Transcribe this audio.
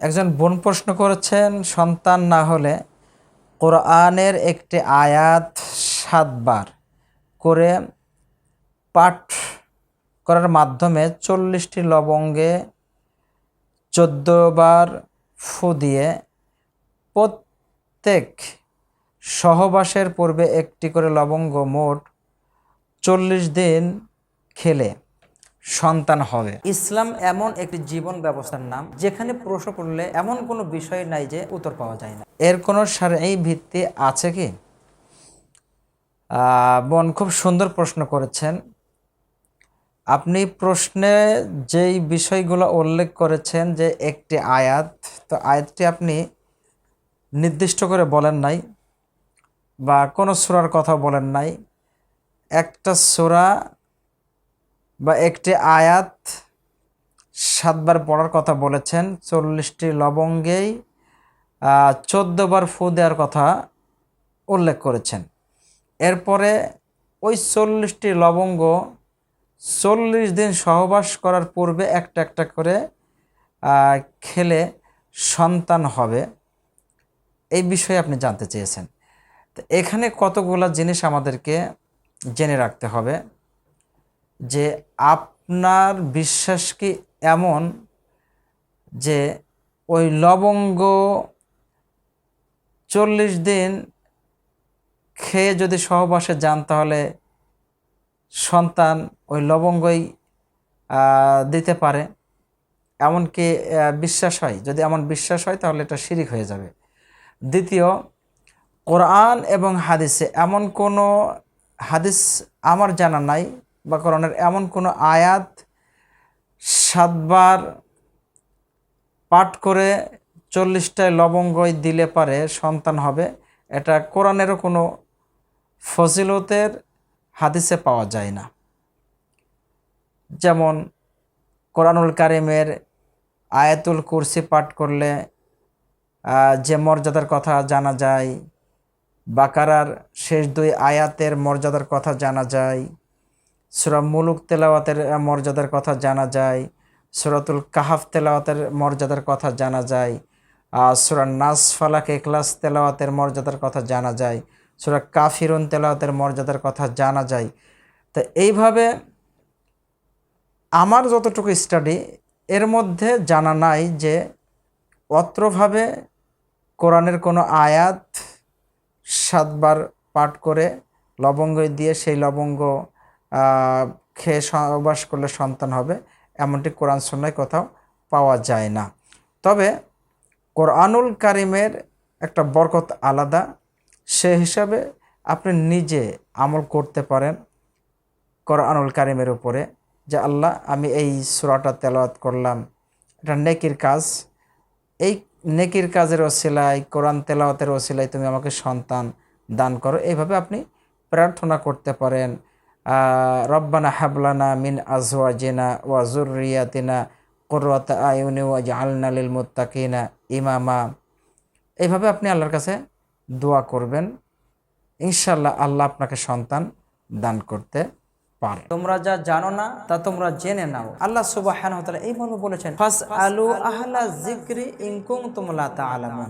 একজন বোন প্রশ্ন করেছেন, সন্তান না হলে কোরআনের একটি আয়াত সাতবার করে পাঠ করার মাধ্যমে চল্লিশটি লবঙ্গে চোদ্দবার ফু দিয়ে প্রত্যেক সহবাসের পূর্বে একটি করে লবঙ্গ মোট চল্লিশ দিন খেলে। সন্তান হবে। ইসলাম এমন একটি জীবন ব্যবস্থার নাম যেখানে প্রশ্ন করলে এমন কোনো বিষয় নাই যে উত্তর পাওয়া যায় না। এর কোনো সার এই ভিত্তি আছে কি? বোন খুব সুন্দর প্রশ্ন করেছেন। আপনি প্রশ্নে যেই বিষয়গুলো উল্লেখ করেছেন যে একটি আয়াত তো আয়াতটি আপনি নির্দিষ্ট করে বলেন নাই বা কোনো সুরার কথা বলেন নাই। একটা সুরা বা একটি আয়াত সাতবার পড়ার কথা বলেছেন, চল্লিশটি লবঙ্গেই চোদ্দ বার ফু দেওয়ার কথা উল্লেখ করেছেন। এরপরে ওই চল্লিশটি লবঙ্গ চল্লিশ দিন সহবাস করার পূর্বে একটা একটা করে খেলে সন্তান হবে। এই বিষয়ে আপনি জানতে চেয়েছেন। তো এখানে কতগুলো জিনিস আমাদেরকে জেনে রাখতে হবে। যে আপনার বিশ্বাস কি এমন যে ওই লবঙ্গ চল্লিশ দিন খেয়ে যদি সহবাসে যান তাহলে সন্তান ওই লবঙ্গই দিতে পারে। এমনকি বিশ্বাস হয়। যদি এমন বিশ্বাস হয় তাহলে এটা শিরিক হয়ে যাবে। দ্বিতীয়, কোরআন এবং হাদিসে এমন কোনো হাদিস আমার জানা নাই বা কোরআনের এমন কোনো আয়াত সাতবার পাঠ করে চল্লিশটায় লবঙ্গই দিলে পারে সন্তান হবে, এটা কোরআনেরও কোনো ফজিলতের হাদিসে পাওয়া যায় না। যেমন কোরআনুল কারিমের আয়াতুল কুরসি পাঠ করলে যে মর্যাদার কথা জানা যায়, বাকারার শেষ দুই আয়াতের মর্যাদার কথা জানা যায় সুরা মুলুক তেলাওয়াতের মর্যাদার কথা জানা যায়। সুরাতুল কাহাফ তেলাওয়াতের মর্যাদার কথা জানা যায়। সুরা নাস ফালাক এখলাস তেলাওয়াতের মর্যাদার কথা জানা যায়। সুরা কাফিরুন তেলাওয়াতের মর্যাদার কথা জানা যায়। তো এইভাবে আমার যতটুকু স্টাডি, এর মধ্যে জানা নাই যে অত্রভাবে কোরআনের কোনো আয়াত সাতবার পাঠ করে লবঙ্গ দিয়ে সেই লবঙ্গ খেয়ে সহবাস করলে সন্তান হবে, এমনটি কোরআন সন্ন্যায় কোথাও পাওয়া যায় না। তবে কোরআনুল কারিমের একটা বরকত আলাদা, সে হিসাবে আপনি নিজে আমল করতে পারেন কোরআনুল কারিমের উপরে যে, আল্লাহ, আমি এই সুরাটা তেলাওয়াত করলাম, এটা নেকির কাজ। এই নেকির কাজের ওসিলায়, কোরআন তেলাওয়াতের ওসিলায় তুমি আমাকে সন্তান দান করো। এইভাবে আপনি প্রার্থনা করতে পারেন। রব্বানা হাবলানা মিন আজওয়াজিনা ওয়া জুররিয়াতিনা কুররাতা আয়ুনি ওয়া লিল মুত্তাকিনা ইমামা। এইভাবে আপনি আল্লাহর কাছে দোয়া করবেন। ইনশাল্লাহ আল্লাহ আপনাকে সন্তান দান করতে পারে। তোমরা যা জানো না, তা তোমরা জেনে নাও। আল্লাহ তাআলা এই মর্মে বলেছেন ফাস আলু আহলা যিকরি ইন কুনতুম লা তা'লামুন